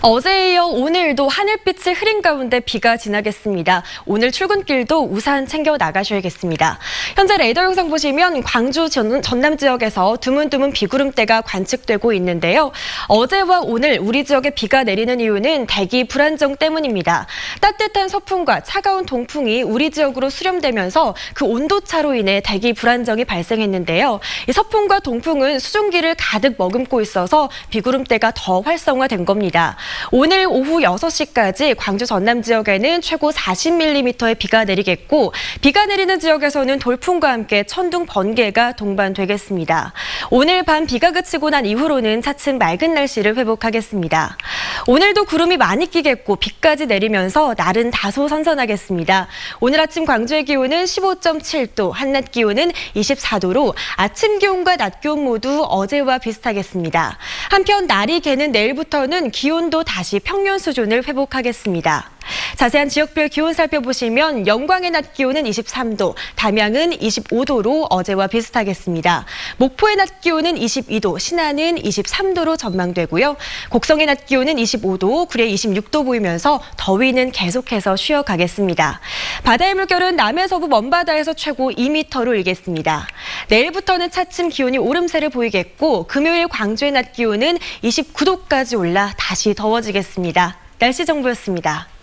어제에 이어 오늘도 하늘빛을 흐린 가운데 비가 지나겠습니다. 오늘 출근길도 우산 챙겨 나가셔야겠습니다. 현재 레이더 영상 보시면 광주 전, 전남 지역에서 드문드문 비구름대가 관측되고 있는데요. 어제와 오늘 우리 지역에 비가 내리는 이유는 대기 불안정 때문입니다. 따뜻한 서풍과 차가운 동풍이 우리 지역으로 수렴되면서 그 온도차로 인해 대기 불안정이 발생했는데요. 이 서풍과 동풍은 수증기를 가득 머금고 있어서 비구름대가 더 활성화된 겁니다. 오늘 오후 6시까지 광주 전남 지역에는 최고 40mm의 비가 내리겠고 비가 내리는 지역에서는 돌풍과 함께 천둥 번개가 동반되겠습니다. 오늘 밤 비가 그치고 난 이후로는 차츰 맑은 날씨를 회복하겠습니다. 오늘도 구름이 많이 끼겠고 비까지 내리면서 날은 다소 선선하겠습니다. 오늘 아침 광주의 기온은 15.7도, 한낮 기온은 24도로 아침 기온과 낮 기온 모두 어제와 비슷하겠습니다. 한편 날이 개는 내일부터는 기온도 다시 평년 수준을 회복하겠습니다. 자세한 지역별 기온 살펴보시면 영광의 낮 기온은 23도, 담양은 25도로 어제와 비슷하겠습니다. 목포의 낮 기온은 22도, 신안은 23도로 전망되고요. 곡성의 낮 기온은 25도, 구례 26도 보이면서 더위는 계속해서 쉬어가겠습니다. 바다의 물결은 남해서부 먼바다에서 최고 2m로 일겠습니다. 내일부터는 차츰 기온이 오름세를 보이겠고 금요일 광주의 낮 기온은 29도까지 올라 다시 더워지겠습니다. 날씨 정보였습니다.